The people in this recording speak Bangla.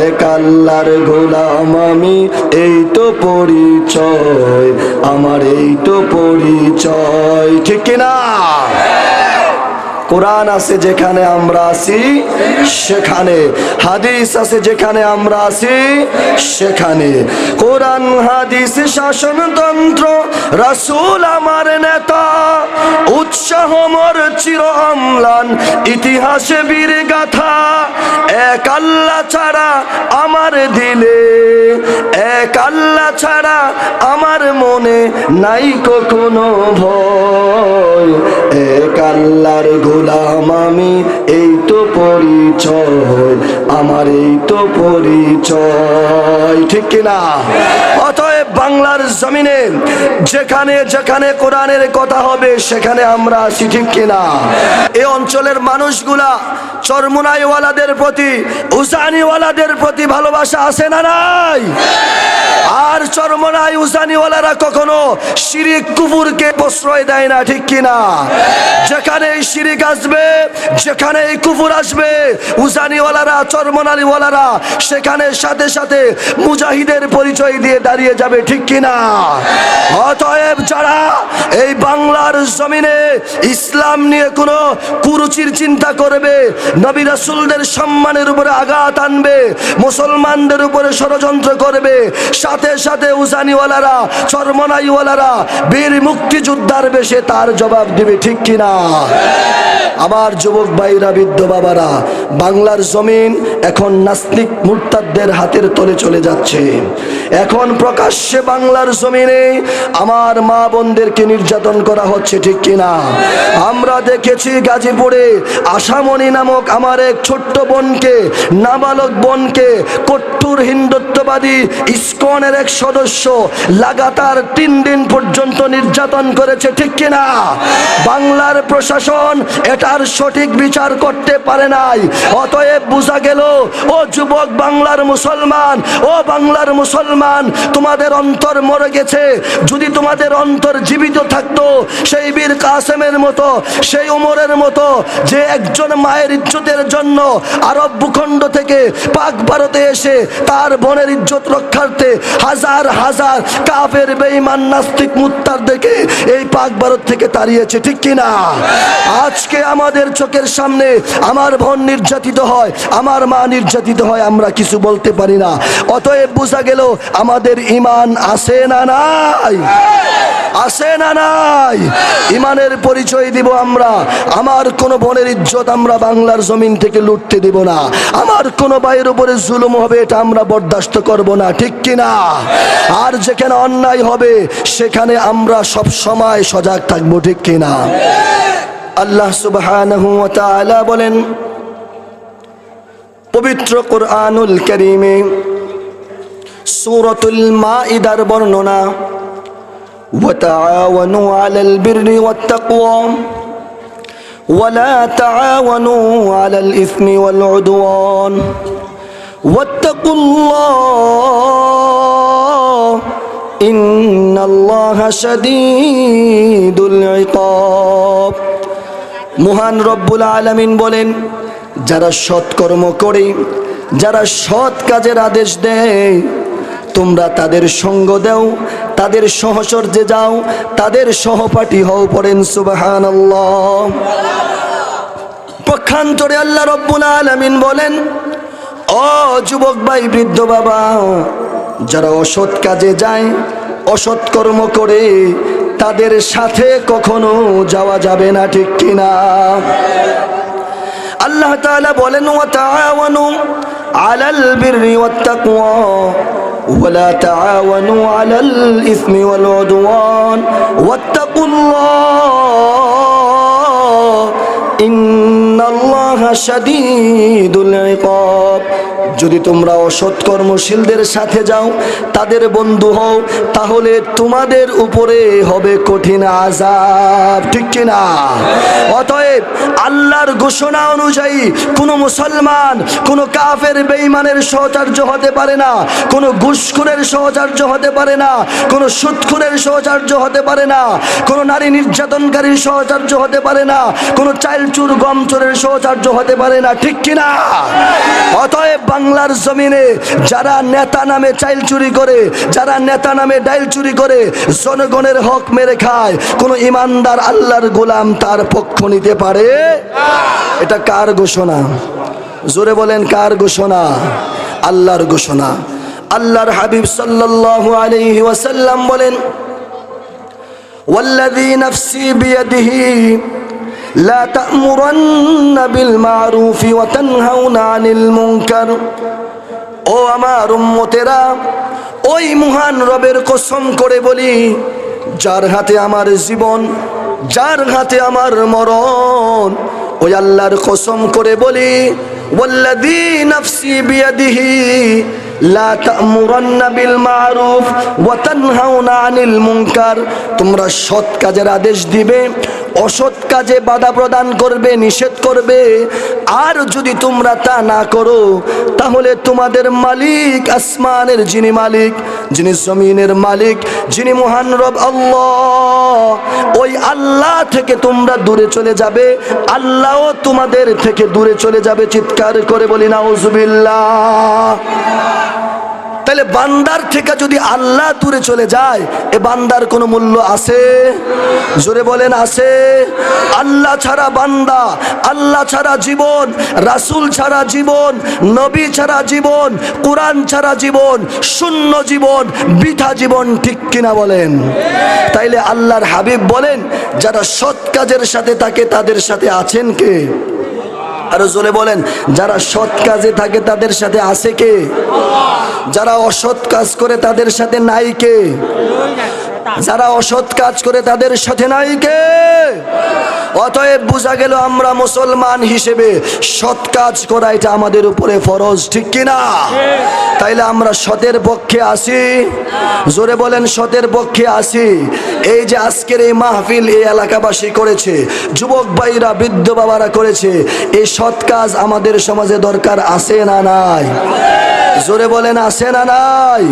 এক আল্লাহর গোলাম আমি এই তো পরিচয় আমার এই তো পরিচয় ঠিক কিনা? কোরআন আছে যেখানে আমরা আছি, সেখানে। হাদিস আছে যেখানে আমরা আছি, সেখানে। কোরআন, হাদিস, শাসনতন্ত্র, রাসূল আমার নেতা, উৎসাহ মোর চির অম্লান, ইতিহাসে বীর গাথা, এক আল্লাহ ছাড়া আমার দিলে, এক আল্লাহ ছাড়া আমার মনে নাই কোনো ভয়, এক আল্লাহর গোলাম আমি, এই তো পরিচয়, আমার এই তো পরিচয়। ঠিক কিনা অতএব বাংলার জমিনে যেখানে যেখানে কোরআনের কথা হবে, সেখানে আমরা আছি, ঠিক কিনা এই অঞ্চলের মানুষগুলা চরমুনাইওয়ালাদের প্রতি, উজানিওয়ালাদের প্রতি ভালোবাসা আছে না নাই? আর চরমনাই উজানিওয়ালারা কখনো শিরিক কুফুরকে প্রশ্রয় দেয় না, ঠিক কিনা যেখানে শিরিক আসবে, যেখানে কুফুর আসবে, উজানিওয়ালারা, চরমনালিওয়ালারা, সেখানে সাথে সাথে মুজাহিদের পরিচয় দিয়ে দাঁড়িয়ে যাবে, ঠিক কিনা? অতএব যারা এই বাংলার জমিনে ইসলাম নিয়ে কোনো কুরুচির চিন্তা করবে, নবী রাসুলদের সম্মানের উপরে আঘাত আনবে, মুসলমানদের উপরে ষড়যন্ত্র করবে, সাথে সাথে উজানিওয়ালারা চরমনাইওয়ালারা বীর মুক্তিযোদ্ধার বেশে তার জবাব দিবে, ঠিক কিনা? আমার যুবক ভাইরা, বৃদ্ধ বাবারা, বাংলার জমিন এখন নাস্তিক মুরতাদদের হাতের তলে চলে যাচ্ছে। এখন প্রকাশ্যে বাংলার জমিনে আমার মা বোনদেরকে নির্যাতন করা হচ্ছে, ঠিক কিনা? আমরা দেখেছি গাজীপুরে আশামণি নামক আমার এক ছোট্ট বোনকে, নাবালক বোনকে কট্টুর হিন্দুত্ববাদী ইস্কনের এক সদস্য লাগাতার তিন দিন পর্যন্ত নির্যাতন করেছে, ঠিক কিনা? বাংলার প্রশাসন এটার সঠিক বিচার করতে পারে নাই। অতএব বোঝা গেল, ও যুবক বাংলার মুসলমান, ও বাংলার মুসলমান, তোমাদের অন্তর মরে গেছে। যদি তোমাদের অন্তর জীবিত থাকতো, সেই বীর কাসেমের মতো, সেই উমরের মতো, যে একজন মায়ের ইজ্জতের জন্য আরব ভূখণ্ড থেকে পাক ভারতে এসে তার বোনের ইজ্জত রক্ষার্থে হাজার হাজার কাফের বেঈমান নাস্তিক মুত্তার দেখে এই পাক ভারত থেকে তাড়িয়েছে, ঠিক কিনা? আজকে আমাদের চোখের সামনে আমার বোন নির্যাতিত হয়, আমার মা নির্যাতিত হয়, আমরা কিছু বলতে পারি না। অতএব বোঝা গেল আমাদের ইমান আছে না নাই? আছে না নাই? ইমানের পরিচয় দিব আমরা। আমার কোন বোনের ইজ্জত আমরা বাংলার জমিন থেকে লুটতে দিব না। আমার কোন ভাইয়ের উপরে জুলুম হবে, এটা আমরা বরদাস্ত করব না, ঠিক কিনা? আর যেখানে অন্যায় হবে, সেখানে আমরা সব সময় সজাগ থাকব, ঠিক কিনা? আল্লাহ সুবহানাহু ওয়া তাআলা বলেন পবিত্র কোরআনুল কারীমে সূরাতুল মাইদার বর্ণনা وتعاونوا على البر والتقوى ولا تعاونوا على الإثم والعدوان واتقوا الله মহান রব্বুল আলামিন বলেন, যারা সৎকর্ম করে, যারা সৎ কাজের আদেশ দেয়, তোমরা তাদের সঙ্গ দেও, তাদের সহচর্যে যাও, তাদের সহপাঠী হও পড়েন সুবাহান পক্ষান্তরে আল্লাহ রব্বুল আলামিন বলেন ও যুবক ভাই, বৃদ্ধ বাবা যারা অসৎ কাজে যায় অসৎ কর্ম করে তাদের সাথে কখনো যাওয়া যাবে না ঠিক কিনা আল্লাহ তাআলা বলেন ওয়া তাআওয়ানু আলাল বিররি ওয়াত তাকওয়া ولا تعاونوا على الإثم والعدوان واتقوا الله إن الله شديد العقاب যদি তোমরা অসৎ কর্মশীলদের সাথে যাও, তাদের বন্ধু হও, তাহলে তোমাদের উপরে হবে কঠিন আজাব ঠিক কিনা? অতএব আল্লাহর ঘোষণা অনুযায়ী কোন মুসলমান, কোন কাফের বেঈমানের সহচার্য হতে পারে না, কোন ঘুষখোরের সহচার্য হতে পারে না, কোন সুদখোরের সহচার্য হতে পারে না, কোন নারী নির্যাতনকারীর সহচার্য হতে পারে না, কোন চাইল চুর গম চোরের সহচার্য হতে পারে না। ঠিক কিনা? অতএব বাংলার জমিনে যারা নেতা নামে চাইল চুরি করে, যারা নেতা নামে ডাইল চুরি করে, জনগণের হক মেরে খায়। কোনো ইমানদার আল্লাহর গোলাম তার পক্ষ নিতে পারে? এটা কার ঘোষণা? জোরে বলেন, কার ঘোষণা? আল্লাহর ঘোষণা। আল্লাহর হাবিব সাল্লাল্লাহু আলাইহি ওয়াসাল্লাম বলেন, ওয়াল্লাযী নাফসি বিয়াদিহি لا تأمرن بالمعروف وتنهون عن المنكر ও আমার উম্মতেরা ওই মহান রবের কসম করে বলি যার হাতে আমার জীবন যার হাতে আমার মরণ ওই আল্লাহর কসম করে বলি ওয়াল্লাযী নাফসি বিয়াদিহি বিল আনিল তোমরা সৎ কাজের আদেশ দিবে অসৎ কাজে বাধা প্রদান করবে নিষেধ করবে। আর যদি তোমরা তা না করো, তাহলে তোমাদের মালিক আসমানের যিনি মালিক, যিনি জমিনের মালিক, যিনি মহান রব আল্লাহ। ওই আল্লাহ থেকে তোমরা দূরে চলে যাবে, আল্লাহও তোমাদের থেকে দূরে চলে যাবে, চিৎকার করে বলি না নাউজুবিল্লাহ। তাহলে বান্দার থেকে যদি আল্লাহ দূরে চলে যায়, এ বান্দার কোনো মূল্য আছে? জোরে বলেন, আছে। আল্লাহ ছাড়া বান্দা, আল্লাহ ছাড়া জীবন, রাসূল ছাড়া জীবন, নবী ছাড়া জীবন, কোরআন ছাড়া জীবন, শূন্য জীবন, বৃথা জীবন ঠিক কিনা বলেন? তাইলে আল্লাহর হাবিব বলেন, যারা সৎ কাজের সাথে থাকে, তাদের সাথে আছেন কে? আরও জোরে বলেন, যারা সৎ কাজে থাকে তাদের সাথে আছে কে? যারা অসৎ কাজ করে তাদের সাথে নাই কে? যারা অসৎ কাজ করে তাদের সাথে নাই কে? অতএব বোঝা গেল আমরা মুসলমান হিসেবে সৎ কাজ করা এটা আমাদের উপরে ফরজ, ঠিক কিনা তাইলে আমরা সতের পক্ষে আসি জোরে বলেন, সতের পক্ষে আসি এই যে আজকের এই মাহফিল এই এলাকাবাসী করেছে, যুবক ভাইরা, বৃদ্ধ বাবারা করেছে, এই সৎ কাজ আমাদের সমাজে দরকার আছে না নাই? জোরে বলেন, আছে না নাই?